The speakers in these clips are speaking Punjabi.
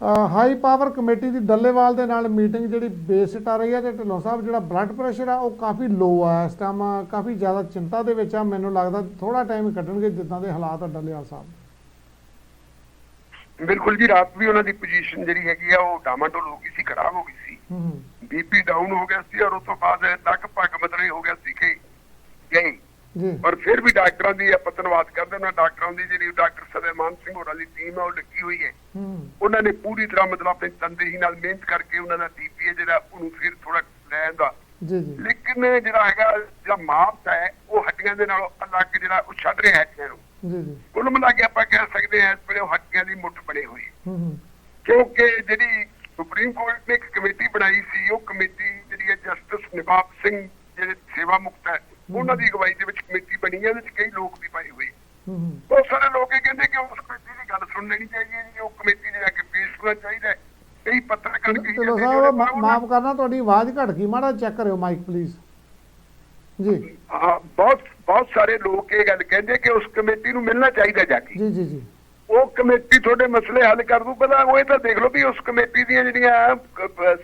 ਹਾਈ ਪਾਵਰ ਕਮੇਟੀ ਦੀ ਡੱਲੇਵਾਲ ਦੇ ਨਾਲ ਮੀਟਿੰਗ ਜਿਹੜੀ ਬੇਸਿਟ ਆ ਰਹੀ ਹੈ ਤੇ ਢਿੱਲੋਂ ਸਾਹਿਬ ਜਿਹੜਾ ਬਲੱਡ ਪ੍ਰੈਸ਼ਰ ਆ ਉਹ ਕਾਫੀ ਲੋ ਆ ਇਸ ਟਾਈਮ ਕਾਫੀ ਜ਼ਿਆਦਾ ਚਿੰਤਾ ਦੇ ਵਿੱਚ ਆ। ਮੈਨੂੰ ਲੱਗਦਾ ਥੋੜਾ ਟਾਈਮ ਕੱਢਣਗੇ ਜਿੱਦਾਂ ਦੇ ਹਾਲਾਤ ਆ ਡੱਲੇਵਾਲ ਸਾਹਿਬ। ਬਿਲਕੁਲ ਜੀ ਰਾਤ ਵੀ ਉਹਨਾਂ ਦੀ ਪੋਜੀਸ਼ਨ ਜਿਹੜੀ ਹੈਗੀ ਆ ਉਹ ਡਾਮਾਡੋਲ ਹੋ ਗਈ ਸੀ ਖਰਾਬ ਹੋ ਗਈ ਸੀ। ਬੀਪੀ ਡਾਊਨ ਹੋ ਗਿਆ ਸੀ ਔਰ ਉਸ ਤੋਂ ਬਾਅਦ ਤੱਕ ਪੱਗ ਬਦਲੇ ਹੋ ਗਿਆ ਸੀ ਕਿ ਜੀ ਪਰ ਫਿਰ ਵੀ ਡਾਕਟਰਾਂ ਦੀ ਆਪਾਂ ਧੰਨਵਾਦ ਕਰਦੇ ਹਾਂ। ਡਾਕਟਰਾਂ ਦੀ ਜਿਹੜੀ ਡਾਕਟਰ ਸਲੇਮਾਨ ਸਿੰਘ ਹੋਰਾਂ ਦੀ ਟੀਮ ਹੈ ਉਹ ਲੱਗੀ ਹੋਈ ਹੈ। ਉਹਨਾਂ ਨੇ ਪੂਰੀ ਤਰ੍ਹਾਂ ਮਤਲਬ ਆਪਣੀ ਤਨਦੇਹੀ ਨਾਲ ਮਿਹਨਤ ਕਰਕੇ ਉਹਨਾਂ ਦਾ ਟੀਪੀਏ ਜਿਹੜਾ ਉਹਨੂੰ ਫਿਰ ਥੋੜਾ ਲੈ ਆਂਦਾ ਜੀ ਜੀ। ਲੇਕਿਨ ਜਿਹੜਾ ਹੈਗਾ ਜਿਹੜਾ ਮਾਪ ਹੈ ਉਹ ਹੱਡੀਆਂ ਦੇ ਨਾਲੋਂ ਅਲੱਗ ਜਿਹੜਾ ਉਹ ਛੱਡ ਰਿਹਾ ਹੈ ਇਹਨੂੰ ਜੀ ਜੀ। ਕੁੱਲ ਮਿਲਾ ਕੇ ਆਪਾਂ ਕਹਿ ਸਕਦੇ ਹਾਂ ਇਸ ਵੇਲੇ ਉਹ ਹੱਡੀਆਂ ਦੀ ਮੁੱਠ ਬਣੇ ਹੋਏ ਕਿਉਂਕਿ ਜਿਹੜੀ ਸੁਪਰੀਮ ਕੋਰਟ ਨੇ ਇੱਕ ਕਮੇਟੀ ਬਣਾਈ ਸੀ ਉਹ ਕਮੇਟੀ ਜਿਹੜੀ ਹੈ ਜਸਟਿਸ ਨਿਵਾਬ ਸਿੰਘ ਜਿਹੜੇ ਸੇਵਾ ਮੁਕਤ ਹੈ ਉਹਨਾਂ ਦੀ ਅਗਵਾਈ ਦੇ ਵਿੱਚ ਕਮੇਟੀ ਬਣੀ ਹੈ ਉਹਦੇ ਵਿੱਚ ਕਈ ਲੋਕ ਵੀ ਪਾਏ ਹੋਏ ਹੂੰ ਹੂੰ ਬਹੁਤ ਸਾਰੇ ਲੋਕ ਇਹ ਕਹਿੰਦੇ ਕਿ ਉਸ ਕਮੇਟੀ ਦੀ ਗੱਲ ਸੁਣ ਲੈਣੀ ਚਾਹੀਦੀ ਹੈ ਜੀ ਉਹ ਕਮੇਟੀ ਦੇ ਜਾ ਕੇ ਪੇਸ਼ ਹੋਣਾ ਚਾਹੀਦਾ ਹੈ ਕਈ ਪੱਤਰਕਾਰ ਕਹੀ ਢਿੱਲੋਂ ਜਾਂਦੇ ਸਾਹਿਬ ਮਾ- ਉਹਨਾਂ- ਮਾਫ ਕਰਨਾ ਤੁਹਾਡੀ ਆਵਾਜ਼ ਘਟ ਗਈ ਮਾੜਾ ਚੈੱਕ ਕਰਿਓ ਮਾਈਕ ਪਲੀਜ਼ ਜੀ। ਹਾਂ ਬਹੁਤ ਬਹੁਤ ਸਾਰੇ ਲੋਕ ਇਹ ਗੱਲ ਕਹਿੰਦੇ ਕਿ ਉਸ ਕਮੇਟੀ ਨੂੰ ਮਿਲਣਾ ਚਾਹੀਦਾ ਜਾ ਕੇ। ਜੀ ਜੀ ਜੀ। ਉਹ ਕਮੇਟੀ ਤੁਹਾਡੇ ਮਸਲੇ ਹੱਲ ਕਰ ਦੂ ਪਹਿਲਾਂ ਉਹ ਇਹ ਤਾਂ ਦੇਖ ਲਓ ਵੀ ਉਸ ਕਮੇਟੀ ਦੀਆਂ ਜਿਹੜੀਆਂ ਅਹ, ਅਹ,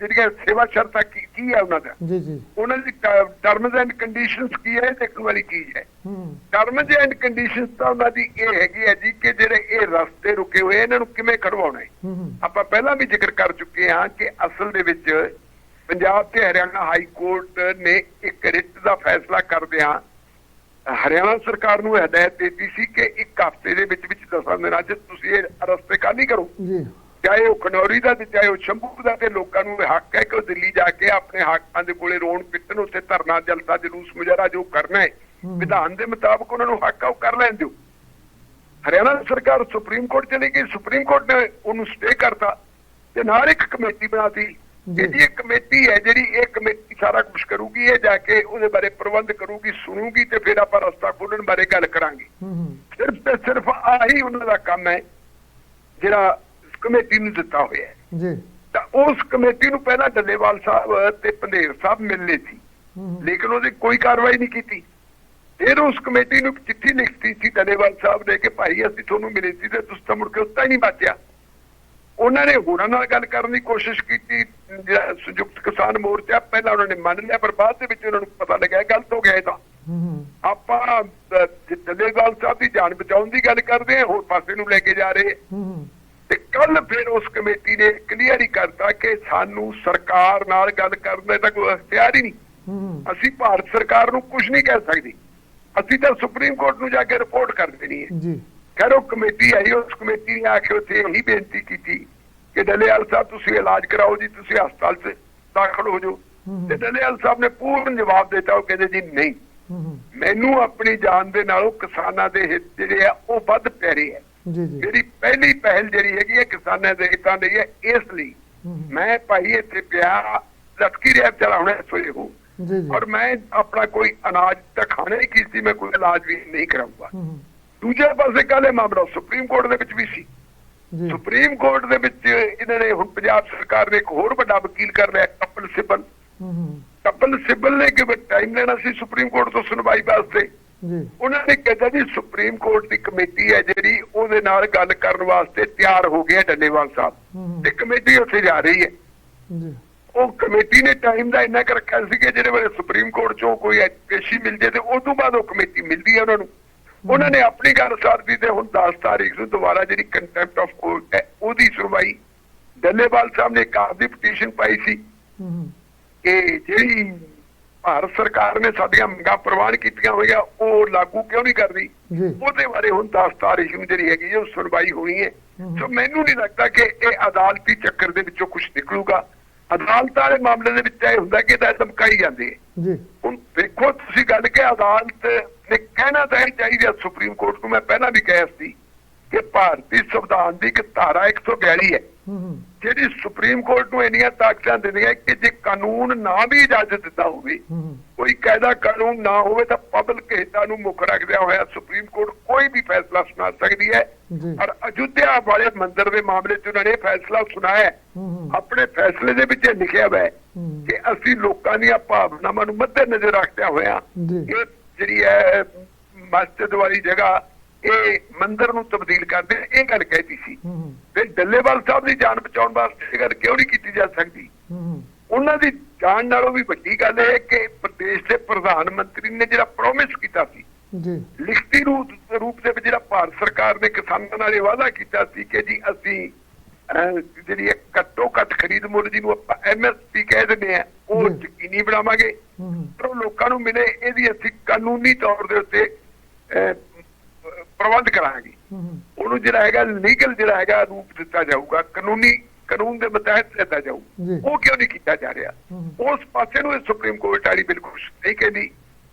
ਜਿਹੜੀਆਂ ਸੇਵਾ ਸ਼ਰਤਾਂ ਕੀ ਕੀ ਹੈ ਉਹਨਾਂ ਦਾ। ਜੀ ਜੀ। ਉਹਨਾਂ ਦੀ ਟਰਮਸ ਐਂਡ ਕੰਡੀਸ਼ਨਸ ਕੀ ਹੈ ਇਹ ਦੇਖਣ ਵਾਲੀ ਚੀਜ਼ ਹੈ। ਹੂੰ। ਟਰਮਸ ਐਂਡ ਕੰਡੀਸ਼ਨਸ ਤਾਂ ਉਹਨਾਂ ਦੀ ਇਹ ਹੈਗੀ ਹੈ ਜੀ ਕਿ ਜਿਹੜੇ ਇਹ ਰੁਕੇ ਹੋਏ ਇਹਨਾਂ ਨੂੰ ਕਿਵੇਂ ਕਢਵਾਉਣਾ ਹੈ? ਆਪਾਂ ਪਹਿਲਾਂ ਵੀ ਜ਼ਿਕਰ ਕਰ ਚੁੱਕੇ ਹਾਂ ਕਿ ਅਸਲ ਦੇ ਵਿੱਚ ਪੰਜਾਬ ਤੇ ਹਰਿਆਣਾ ਹਾਈ ਕੋਰਟ ਨੇ ਇੱਕ ਰਿਟ ਦਾ ਫੈਸਲਾ ਕਰਦਿਆਂ ਹਰਿਆਣਾ ਸਰਕਾਰ ਨੂੰ ਹਦਾਇਤ ਦਿੱਤੀ ਸੀ ਕਿ ਇੱਕ ਹਫ਼ਤੇ ਦੇ ਵਿੱਚ ਵਿੱਚ ਦਸਾਂ ਦਿਨਾਂ 'ਚ ਤੁਸੀਂ ਇਹ ਰਸਤੇ ਖਾਲੀ ਕਰੋ? ਜੀ। ਚਾਹੇ ਉਹ ਖਨੌਰੀ ਦਾ ਤੇ ਚਾਹੇ ਉਹ ਸ਼ੰਭੂ ਦਾ ਤੇ ਲੋਕਾਂ ਨੂੰ ਹੱਕ ਹੈ ਕਿ ਉਹ ਦਿੱਲੀ ਜਾ ਕੇ ਆਪਣੇ ਹੱਕਾਂ ਦੇ ਕੋਲੇ ਰੋਣ ਪਿੱਟਣ ਉੱਥੇ ਧਰਨਾ ਜਲਸਾ ਜਲੂਸ ਮੁਜ਼ਾਹਰਾ ਜੋ ਕਰਨਾ ਹੈ। ਵਿਧਾਨ ਦੇ ਮੁਤਾਬਕ ਉਹਨਾਂ ਨੂੰ ਹੱਕ ਆ ਉਹ ਕਰ ਲੈਣ ਦਿਓ। ਹਰਿਆਣਾ ਸਰਕਾਰ ਸੁਪਰੀਮ ਕੋਰਟ ਚਲੀ ਗਈ ਸੁਪਰੀਮ ਕੋਰਟ ਨੇ ਉਹਨੂੰ ਸਟੇ ਕਰਤਾ ਤੇ ਨਾਲ ਇੱਕ ਕਮੇਟੀ ਬਣਾਤੀ। ਜੀ। ਇਹ ਕਮੇਟੀ ਹੈ ਜਿਹੜੀ ਇਹ ਕਮੇਟੀ ਸਾਰਾ ਕੁਝ ਕਰੂਗੀ ਇਹ ਜਾ ਕੇ ਉਹਦੇ ਬਾਰੇ ਪ੍ਰਬੰਧ ਕਰੂਗੀ ਸੁਣੂਗੀ ਤੇ ਫਿਰ ਆਪਾਂ ਰਸਤਾ ਖੋਲਣ ਬਾਰੇ ਗੱਲ ਕਰਾਂਗੇ। ਸਿਰਫ ਤੇ ਸਿਰਫ ਆਹੀ ਉਹਨਾਂ ਦਾ ਕੰਮ ਹੈ ਜਿਹੜਾ ਕਮੇਟੀ ਨੂੰ ਦਿੱਤਾ ਹੋਇਆ ਹੈ। ਜੀ। ਤਾਂ ਉਸ ਕਮੇਟੀ ਨੂੰ ਪਹਿਲਾਂ ਡੱਲੇਵਾਲ ਸਾਹਿਬ ਤੇ ਪੰਧੇਰ ਸਾਹਿਬ ਮਿਲਨੇ ਸੀ। ਲੇਕਿਨ ਉਹਦੀ ਕੋਈ ਕਾਰਵਾਈ ਨਹੀਂ ਕੀਤੀ। ਫਿਰ ਉਸ ਕਮੇਟੀ ਨੂੰ ਚਿੱਠੀ ਲਿਖਤੀ ਸੀ ਡੱਲੇਵਾਲ ਸਾਹਿਬ ਨੇ ਕਿ ਭਾਈ ਅਸੀਂ ਤੁਹਾਨੂੰ ਮਿਲੇ ਸੀ ਤੇ ਤੁਸੀਂ ਤਾਂ ਮੁੜ ਕੇ ਉੱਤਾ ਹੀ ਨਹੀਂ ਬਾਚਿਆ। ਉਹਨਾਂ ਨੇ ਹੋਰਾਂ ਨਾਲ ਗੱਲ ਕਰਨ ਦੀ ਕੋਸ਼ਿਸ਼ ਕੀਤੀ ਸੰਯੁਕਤ ਕਿਸਾਨ ਮੋਰਚਾ ਪਹਿਲਾਂ ਉਹਨਾਂ ਨੇ ਮੰਨ ਲਿਆ ਪਰ ਬਾਅਦ ਦੇ ਵਿੱਚ ਉਹਨਾਂ ਨੂੰ ਪਤਾ ਲੱਗਿਆ ਗਲਤ ਹੋ ਗਿਆ ਇਹ ਤਾਂ। ਆਪਾਂ ਅਹ, ਡੱਲੇਵਾਲ ਸਾਹਿਬ ਦੀ ਜਾਨ ਬਚਾਉਣ ਦੀ ਗੱਲ ਕਰਦੇ ਹਾਂ ਹੋਰ ਪਾਸੇ ਨੂੰ ਲੈ ਕੇ ਜਾ ਰਹੇ। ਤੇ ਕੱਲ ਫਿਰ ਉਸ ਕਮੇਟੀ ਨੇ ਕਲੀਅਰ ਹੀ ਕਰਤਾ ਕਿ ਸਾਨੂੰ ਸਰਕਾਰ ਨਾਲ ਗੱਲ ਕਰਨ ਦਾ ਕੋਈ ਅਖਤਿਆਰ ਹੀ ਨਹੀਂ। ਅਸੀਂ ਭਾਰਤ ਸਰਕਾਰ ਨੂੰ ਕੁਝ ਨਹੀਂ ਕਹਿ ਸਕਦੇ। ਅਸੀਂ ਤਾਂ ਸੁਪਰੀਮ ਕੋਰਟ ਨੂੰ ਜਾ ਕੇ ਰਿਪੋਰਟ ਕਰ ਦੇਣੀ ਹੈ। ਜੀ। ਖੈਰ ਉਹ ਕਮੇਟੀ ਆਈ ਉਸ ਕਮੇਟੀ ਨੇ ਆ ਕੇ ਉੱਥੇ ਇਹੀ ਬੇਨਤੀ ਕੀਤੀ ਕਿ ਡੱਲੇਵਾਲ ਸਾਹਿਬ ਤੁਸੀਂ ਇਲਾਜ ਕਰਾਓ ਜੀ ਤੁਸੀਂ ਹਸਪਤਾਲ 'ਚ ਦਾਖਲ ਹੋ ਜਾਓ। ਤੇ ਡੱਲੇਵਾਲ ਸਾਹਿਬ ਨੇ ਪੂਰਨ ਜਵਾਬ ਦਿੱਤਾ ਉਹ ਕਹਿੰਦੇ ਜੀ ਨਹੀਂ। ਮੈਨੂੰ ਆਪਣੀ ਜਾਨ ਦੇ ਨਾਲੋਂ ਕਿਸਾਨਾਂ ਦੇ ਹਿੱਤ ਜਿਹੜੇ ਆ ਉਹ ਵੱਧ ਪਿਆਰੇ ਆ। ਜੀ ਜੀ। ਮੇਰੀ ਪਹਿਲੀ ਪਹਿਲ ਜਿਹੜੀ ਹੈਗੀ ਹੈ ਕਿਸਾਨਾਂ ਦੇ ਹਿੱਤਾਂ ਦੀ ਹੈ ਇਸ ਲਈ। ਮੈਂ ਭਾਈ ਇੱਥੇ ਪਿਆ ਲਟਕੀ ਰਿਹਾ ਚਲਾਉਣਾ ਸੋਏ ਹੂੰ ਜੀ ਜੀ ਔਰ ਮੈਂ ਆਪਣਾ ਕੋਈ ਅਨਾਜ ਤਾਂ ਖਾਣਾ ਹੀ ਕੀ ਸੀ ਮੈਂ ਕੋਈ ਇਲਾਜ ਵੀ ਨਹੀਂ ਕਰਾਊਂਗਾ ਹੂੰ ਹੂੰ। ਦੂਜੇ ਪਾਸੇ ਕਾਲੇ ਮਾਮਲਾ ਸੁਪਰੀਮ ਕੋਰਟ ਦੇ ਵਿੱਚ ਵੀ ਸੀ। ਜੀ। ਸੁਪਰੀਮ ਕੋਰਟ ਦੇ ਵਿੱਚ ਇਹਨਾਂ ਨੇ ਹੁਣ ਪੰਜਾਬ ਸਰਕਾਰ ਨੇ ਇੱਕ ਹੋਰ ਵੱਡਾ ਵਕੀਲ ਕਰ ਲਿਆ ਕਪਲ ਸਿੱਬਲ। ਕਪਲ ਸਿੱਬਲ ਨੇ ਕਿ ਟਾਈਮ ਲੈਣਾ ਸੀ ਸੁਪਰੀਮ ਕੋਰਟ ਤੋਂ ਸੁਣਵਾਈ ਵਾਸਤੇ। ਜੀ। ਉਹਨਾਂ ਨੇ ਕਿਹਾ ਜੀ ਸੁਪਰੀਮ ਕੋਰਟ ਦੀ ਕਮੇਟੀ ਹੈ ਜਿਹੜੀ ਉਹਦੇ ਨਾਲ ਗੱਲ ਕਰਨ ਵਾਸਤੇ ਤਿਆਰ ਹੋ ਗਿਆ ਡੱਲੇਵਾਲ ਸਾਹਿਬ। ਤੇ ਕਮੇਟੀ ਉੱਥੇ ਜਾ ਰਹੀ ਹੈ। ਜੀ। ਉਹ ਕਮੇਟੀ ਨੇ ਟਾਈਮ ਦਾ ਇੰਨਾ ਕਰ ਰੱਖਿਆ ਸੀ ਕਿ ਜਿਹੜੇ ਵੇਲੇ ਸੁਪਰੀਮ ਕੋਰਟ ਚੋਂ ਕੋਈ ਪੇਸ਼ੀ ਮਿਲ ਜੇ ਤੇ ਉਸ ਤੋਂ ਬਾਅਦ ਉਹ ਕਮੇਟੀ ਮਿਲਦੀ ਹੈ ਉਹਨਾਂ ਨੂੰ। ਉਹਨਾਂ ਨੇ ਆਪਣੀ ਗੱਲ ਸਾਰਦੀ ਤੇ ਹੁਣ 10 ਤਾਰੀਖ ਨੂੰ ਦੁਬਾਰਾ ਜਿਹੜੀ ਕੰਟੈਂਪਟ ਆਫ ਕੋਰਟ ਹੈ ਉਹਦੀ ਸੁਣਵਾਈ। ਡੱਲੇਵਾਲ ਸਾਹਿਬ ਨੇ ਇੱਕ ਆਪਦੀ ਪਟੀਸ਼ਨ ਪਾਈ ਸੀ। ਕਿ ਜਿਹੜੀ ਭਾਰਤ ਸਰਕਾਰ ਨੇ ਸਾਡੀਆਂ ਮੰਗਾਂ ਪ੍ਰਵਾਨ ਕੀਤੀਆਂ ਹੋਈਆਂ ਉਹ ਲਾਗੂ ਕਿਉਂ ਨਹੀਂ ਕਰਦੀ ਉਹਦੇ ਬਾਰੇ ਹੁਣ 10 ਤਾਰੀਖ ਨੂੰ ਜਿਹੜੀ ਹੈਗੀ ਉਹ ਸੁਣਵਾਈ ਹੋਣੀ ਹੈ। ਸੋ ਮੈਨੂੰ ਨਹੀਂ ਲੱਗਦਾ ਕਿ ਇਹ ਅਦਾਲਤੀ ਚੱਕਰ ਦੇ ਵਿੱਚੋਂ ਕੁਝ ਨਿਕਲੂਗਾ। ਅਦਾਲਤ ਵਾਲੇ ਮਾਮਲੇ ਦੇ ਵਿੱਚ ਇਹ ਹੁੰਦਾ ਕਿ ਇਹਦਾ ਧਮਕਾਈ ਜਾਂਦੀ ਹੈ। ਜੀ। ਹੁਣ ਦੇਖੋ ਤੁਸੀਂ ਗੱਲ ਕਿ ਅਦਾਲਤ ਨੇ ਕਹਿਣਾ ਤਾਂ ਇਹ ਚਾਹੀਦਾ ਸੁਪਰੀਮ ਕੋਰਟ ਨੂੰ ਮੈਂ ਪਹਿਲਾਂ ਵੀ ਕਿਹਾ ਸੀ ਕਿ ਭਾਰਤੀ ਸੰਵਿਧਾਨ ਦੀ ਇੱਕ ਧਾਰਾ 142 ਹੈ। ਹੂੰ ਹੂੰ। ਜਿਹੜੀ ਸੁਪਰੀਮ ਕੋਰਟ ਨੂੰ ਇੰਨੀਆਂ ਤਾਕਤਾਂ ਦਿੰਦੀਆਂ ਕਿ ਜੇ ਕਾਨੂੰਨ ਨਾ ਵੀ ਇਜਾਜ਼ਤ ਦਿੰਦਾ ਹੋਵੇ ਹੂੰ ਹੂੰ। ਕੋਈ ਕਾਇਦਾ ਕਾਨੂੰਨ ਨਾ ਹੋਵੇ ਤਾਂ ਪਬਲਿਕ ਹਿੱਤਾਂ ਨੂੰ ਮੁੱਖ ਰੱਖਦਿਆਂ ਹੋਇਆ ਸੁਪਰੀਮ ਕੋਰਟ ਕੋਈ ਵੀ ਫੈਸਲਾ ਸੁਣਾ ਸਕਦੀ ਹੈ। ਔਰ ਅਯੁੱਧਿਆ ਵਾਲੇ ਮੰਦਿਰ ਦੇ ਮਾਮਲੇ 'ਚ ਉਹਨਾਂ ਨੇ ਫੈਸਲਾ ਸੁਣਾਇਆ ਹੈ। ਹੂੰ ਹੂੰ ਆਪਣੇ ਫੈਸਲੇ ਦੇ ਵਿੱਚ ਲਿਖਿਆ ਹੋਇਆ ਕਿ ਅਸੀਂ ਲੋਕਾਂ ਦੀਆਂ ਭਾਵਨਾਵਾਂ ਨੂੰ ਮੱਦੇ ਨਜ਼ਰ ਰੱਖਦਿਆਂ ਹੋਇਆ ਇਹ ਜਿਹੜੀ ਹੈ ਮਸਜਿਦ ਵਾਲੀ ਜਗ੍ਹਾ ਇਹ ਮੰਦਿਰ ਨੂੰ ਤਬਦੀਲ ਕਰਦੇ ਇਹ ਗੱਲ ਕਹਿਤੀ ਸੀ। ਤੇ ਡੱਲੇਵਾਲ ਸਾਹਿਬ ਦੀ ਜਾਨ ਬਚਾਉਣ ਵਾਸਤੇ ਇਹ ਗੱਲ ਕਿਉਂ ਨਹੀਂ ਕੀਤੀ ਜਾ ਸਕਦੀ? ਉਹਨਾਂ ਦੀ ਜਾਨ ਨਾਲੋਂ ਵੀ ਵੱਡੀ ਗੱਲ ਇਹ ਕਿ ਪ੍ਰਦੇਸ਼ ਦੇ ਪ੍ਰਧਾਨ ਮੰਤਰੀ ਨੇ ਜਿਹੜਾ ਪ੍ਰੋਮਿਸ ਕੀਤਾ ਸੀ ਜੀ। ਲਿਖਤੀ ਰੂਪ ਦੇ ਵਿੱਚ ਜਿਹੜਾ ਭਾਰਤ ਸਰਕਾਰ ਨੇ ਕਿਸਾਨਾਂ ਨਾਲ ਇਹ ਵਾਅਦਾ ਕੀਤਾ ਸੀ ਕਿ ਜੀ ਅਸੀਂ ਜਿਹੜੀ ਇਹ ਘੱਟੋ ਘੱਟ ਖਰੀਦ ਮੁੱਲ ਜਿਹਨੂੰ ਆਪਾਂ ਐਮਐਸਪੀ ਕਹਿ ਦਿੰਦੇ ਆ ਉਹ। ਯਕੀਨੀ ਬਣਾਵਾਂਗੇ। ਹੂੰ ਹੂੰ। ਪਰ ਉਹ ਲੋਕਾਂ ਨੂੰ ਮਿਲੇ ਇਹਦੀ ਅਸੀਂ ਕਾਨੂੰਨੀ ਤੌਰ ਦੇ ਉੱਤੇ ਪ੍ਰਬੰਧ ਕਰਾਂਗੇ। ਹੂੰ ਹੂੰ। ਉਹਨੂੰ ਜਿਹੜਾ ਹੈਗਾ ਲੀਗਲ ਜਿਹੜਾ ਹੈਗਾ ਰੂਪ ਦਿੱਤਾ ਜਾਊਗਾ। ਕਾਨੂੰਨੀ ਕਾਨੂੰਨ ਦੇ ਮੁਤਾਬਕ ਦਿੱਤਾ ਜਾਊ। ਉਹ ਕਿਉਂ ਨਹੀਂ ਕੀਤਾ ਜਾ ਰਿਹਾ? ਹੂੰ। ਉਸ ਪਾਸੇ ਨੂੰ ਸੁਪਰੀਮ ਕੋਰਟ ਵਾਲੀ ਬਿਲਕੁਲ ਨਹੀਂ ਕਹਿੰਦੀ।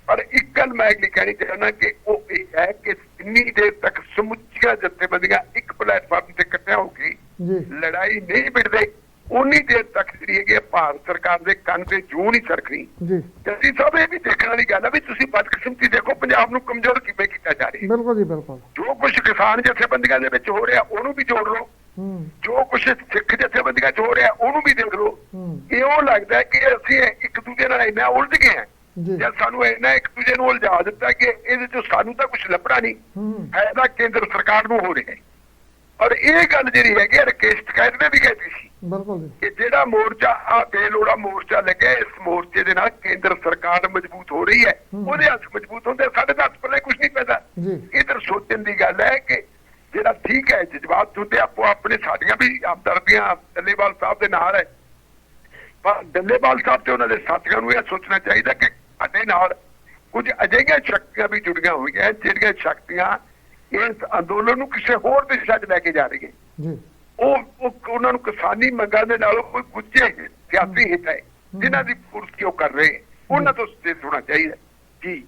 ਪਰ ਇੱਕ ਗੱਲ ਮੈਂ ਇਹ ਕਹਿਣੀ ਚਾਹੁੰਦਾ ਕਿ ਉਹ ਇਹ ਹੈ ਕਿ ਇੰਨੀ ਦੇਰ ਤੱਕ ਸਮੁੱਚੀਆਂ ਜਥੇਬੰਦੀਆਂ ਇੱਕ ਪਲੇਟਫਾਰਮ ਤੇ ਇਕੱਠਿਆਂ ਹੋ ਕੇ ਜੀ। ਲੜਾਈ ਨਹੀਂ ਮਿਟਦੇ ਉਨੀ ਦੇਰ ਤੱਕ ਜਿਹੜੀ ਹੈਗੀ ਭਾਰਤ ਸਰਕਾਰ ਦੇ ਕੰਨ ਤੇ ਜੂੰ ਨਹੀਂ ਸਰਕਣੀ ਜੀ। ਜੱਜੀ ਸਾਹਿਬ ਇਹ ਵੀ ਦੇਖਣ ਵਾਲੀ ਗੱਲ ਹੈ ਵੀ ਤੁਸੀਂ ਬਦਕਿਸਮਤੀ ਦੇਖੋ ਪੰਜਾਬ ਨੂੰ ਕਮਜ਼ੋਰ ਕਿਵੇਂ ਕੀਤਾ ਜਾ ਰਿਹਾ। ਬਿਲਕੁਲ ਜੀ ਬਿਲਕੁਲ। ਜੋ ਕੁਝ ਕਿਸਾਨ ਜਥੇਬੰਦੀਆਂ ਦੇ ਵਿੱਚ ਹੋ ਰਿਹਾ ਉਹਨੂੰ ਵੀ ਜੋੜ ਲਓ। ਹੂੰ। ਜੋ ਕੁਝ ਸਿੱਖ ਜਥੇਬੰਦੀਆਂ 'ਚ ਹੋ ਰਿਹਾ ਉਹਨੂੰ ਵੀ ਦੇਖ ਲਓ। ਹੂੰ। ਇਹ ਲੱਗਦਾ ਕਿ ਅਸੀਂ ਇੱਕ ਦੂਜੇ ਨਾਲ ਇੰਨਾ ਉਲਝ ਗਏ ਹਾਂ। ਜੀ। ਜਾਂ ਸਾਨੂੰ ਇੰਨਾ ਇੱਕ ਦੂਜੇ ਨੂੰ ਉਲਝਾ ਦਿੱਤਾ ਕਿ ਇਹਦੇ ਤੋਂ ਸਾਨੂੰ ਤਾਂ ਕੁਝ ਲੱਭਣਾ ਨਹੀਂ। ਹੂੰ। ਫਾਇਦਾ ਕੇਂਦਰ ਸਰਕਾਰ ਨੂੰ ਹੋ ਰਿਹਾ ਹੈ। ਔਰ ਇਹ ਗੱਲ ਜਿਹੜੀ ਹੈਗੀ ਹੈ ਰਕੇਸ਼ ਟਕੈਤ ਨੇ ਵੀ ਕਹਿਤੀ ਸੀ ਬਿਲਕੁਲ ਜੀ। ਕਿ ਜਿਹੜਾ ਮੋਰਚਾ ਆ ਬੇਲੋੜਾ ਮੋਰਚਾ ਲੱਗਿਆ ਇਸ ਮੋਰਚੇ ਦੇ ਨਾਲ ਕੇਂਦਰ ਸਰਕਾਰ ਮਜ਼ਬੂਤ ਹੋ ਰਹੀ ਹੈ। ਉਹਦੇ ਹੱਥ ਮਜ਼ਬੂਤ ਹੁੰਦੇ ਸਾਡੇ ਹੱਥ ਪੱਲੇ ਕੁਝ ਨਹੀਂ ਪੈਦਾ। ਜੀ। ਇਧਰ ਸੋਚਣ ਦੀ ਗੱਲ ਹੈ ਕਿ ਜਿਹੜਾ ਠੀਕ ਹੈ ਜਜ਼ਬਾਤ ਤੁਹਾਡੇ ਆਪੋ ਆਪਣੇ ਸਾਡੀਆਂ ਵੀ ਹਮਦਰਦੀਆਂ ਡੱਲੇਵਾਲ ਸਾਹਿਬ ਦੇ ਨਾਲ ਹੈ। ਪਰ ਡੱਲੇਵਾਲ ਸਾਹਿਬ ਤੇ ਉਹਨਾਂ ਦੇ ਸਾਥੀਆਂ ਨੂੰ ਇਹ ਸੋਚਣਾ ਚਾਹੀਦਾ ਕਿ ਸਾਡੇ ਨਾਲ ਕੁਝ ਅਜਿਹੀਆਂ ਸ਼ਕਤੀਆਂ ਵੀ ਜੁੜੀਆਂ ਹੋਈਆਂ ਜਿਹੜੀਆਂ ਸ਼ਕਤੀਆਂ ਇਸ ਅੰਦੋਲਨ ਨੂੰ ਕਿਸੇ ਹੋਰ ਦਿਸ਼ਾ 'ਚ ਲੈ ਕੇ ਜਾ ਰਹੀਆਂ ਜੀ। ਉਹ ਉਹ ਉਹਨਾਂ ਨੂੰ ਕਿਸਾਨੀ ਮੰਗਾਂ ਦੇ ਨਾਲੋਂ ਕੋਈ ਗੁੱਝੇ ਸਿਆਸੀ ਹਿੱਤ ਹੈ। ਜਿਨ੍ਹਾਂ ਦੀ ਪੂਰਤੀ ਉਹ ਕਰ ਰਹੇ। ਉਹਨਾਂ ਤੋਂ ਸਟੇਟ ਹੋਣਾ ਚਾਹੀਦਾ। ਜੀ।